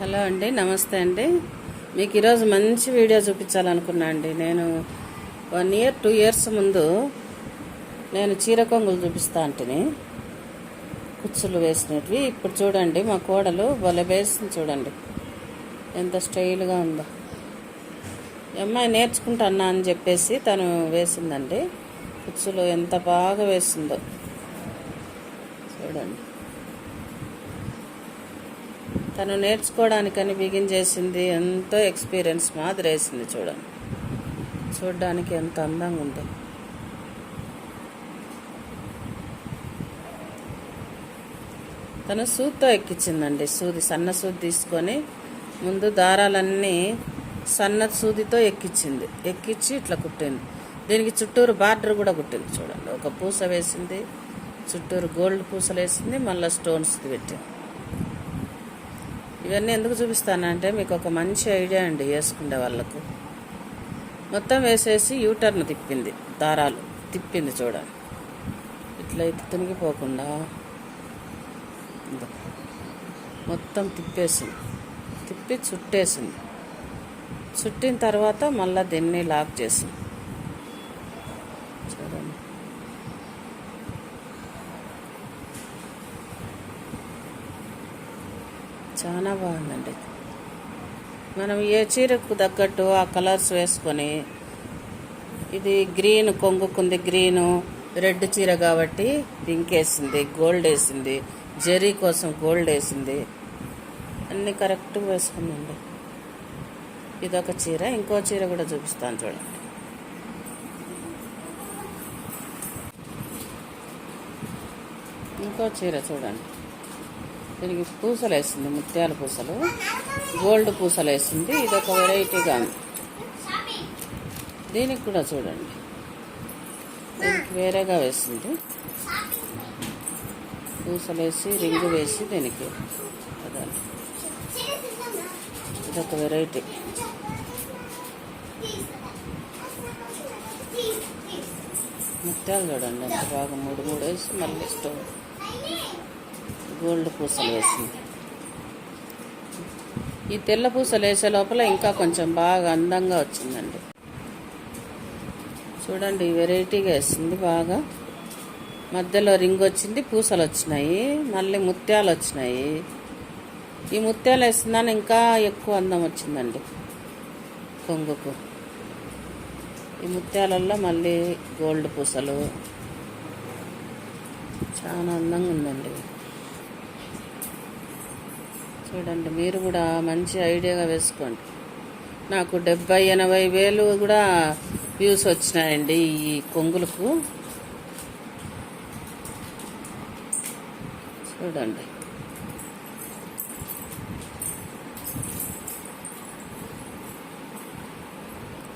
Hello అండి నమస్తే అండి. మీకు ఈరోజు మంచి వీడియో చూపించాలనుకున్నా అండి. నేను వన్ ఇయర్ టూ ఇయర్స్ ముందు నేను చీర కొంగులు చూపిస్తా అంటిని. కుచ్చులు వేసినవి. ఇప్పుడు చూడండి మా కోడలు భలే వేసింది చూడండి. ఎంత స్టైల్గా ఉందో. అమ్మాయి నేర్చుకుంటానా అని చెప్పేసి తను వేసిందండి. కుచ్చులు ఎంత బాగా వేసిందో. చూడండి. తను నేర్చుకోవడానికని బిగిన్ చేసింది ఎంతో ఎక్స్పీరియన్స్ మాదిరి వేసింది చూడండి. చూడడానికి ఎంత అందంగా ఉంది. తను సూత్తో ఎక్కించిందండి సూది సన్న సూది తీసుకొని ముందు దారాలన్నీ సన్న సూదితో ఎక్కించింది. ఎక్కించి ఇట్లా కుట్టింది. దీనికి చుట్టూరు బార్డర్ కూడా కుట్టింది చూడండి. ఒక పూస వేసింది చుట్టూరు గోల్డ్ పూసలు వేసింది మళ్ళీ స్టోన్స్ పెట్టింది. ఇవన్నీ ఎందుకు చూపిస్తానంటే మీకు ఒక మంచి ఐడియా అండి వేసుకునే వాళ్ళకు. మొత్తం వేసేసి యూటర్న్ తిప్పింది దారాలు తిప్పింది చూడండి. ఇట్లయితే తునిగిపోకుండా మొత్తం తిప్పేసింది తిప్పి చుట్టేసింది. చుట్టిన తర్వాత మళ్ళీ దీన్ని లాక్ చేసింది చూడండి చాలా బాగుందండి. మనం ఏ చీరకు తగ్గట్టు ఆ కలర్స్ వేసుకొని ఇది గ్రీన్ కొంగుకుంది గ్రీను రెడ్ చీర కాబట్టి పింక్ వేసింది గోల్డ్ వేసింది జెరీ కోసం గోల్డ్ వేసింది. అన్నీ కరెక్ట్గా వేసుకుందండి ఇదొక చీర ఇంకో చీర కూడా చూపిస్తాను చూడండి. ఇంకో చీర చూడండి. దీనికి పూసలు వేసింది ముత్యాల పూసలు. గోల్డ్ పూసలు వేసింది ఇది ఒక వెరైటీగా ఉంది. దీనికి కూడా చూడండి. దీనికి వేరేగా వేసింది. పూసలు వేసి రింగు వేసి దీనికి ఇదొక వెరైటీ ముత్యాలు చూడండి ఎంత బాగా మూడు మూడు వేసి మళ్ళీ స్టోన్. గోల్డ్ పూసలు వేసింది ఈ తెల్ల పూసలు వేసే లోపల ఇంకా కొంచెం బాగా అందంగా వచ్చిందండి. చూడండి వెరైటీగా వేసింది బాగా. మధ్యలో రింగ్ వచ్చింది పూసలు వచ్చినాయి మళ్ళీ ముత్యాలు వచ్చినాయి. ఈ ముత్యాలు వేసిందని ఇంకా ఎక్కువ అందం వచ్చిందండి కొంగుకు. ఈ ముత్యాలల్లో మళ్ళీ గోల్డ్ పూసలు. చాలా అందంగా ఉందండి. చూడండి మీరు కూడా మంచి ఐడియాగా వేసుకోండి. నాకు డెబ్బై ఎనభై వేలు కూడా వ్యూస్ వచ్చినాయండి ఈ కొంగులకు. చూడండి.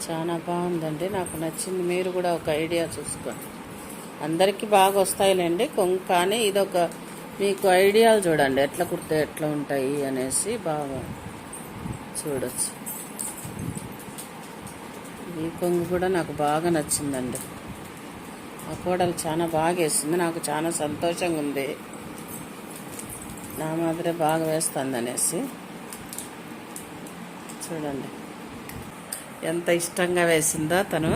చాలా బాగుందండి. నాకు నచ్చింది మీరు కూడా ఒక ఐడియా చూసుకోండి. అందరికీ బాగా వస్తాయిలేండి కొంగు కానీ ఇదొక మీకు ఐడియాలు చూడండి ఎట్లా కుడితే ఎట్లా ఉంటాయి అనేసి బాగా చూడొచ్చు. ఈ కొంగు కూడా నాకు బాగా నచ్చిందండి. ఆ కోడలు చాలా బాగా వేసింది నాకు చాలా సంతోషంగా ఉంది. నా మాదిరే బాగా వేస్తుంది అనేసి చూడండి. ఎంత ఇష్టంగా వేసిందో తను.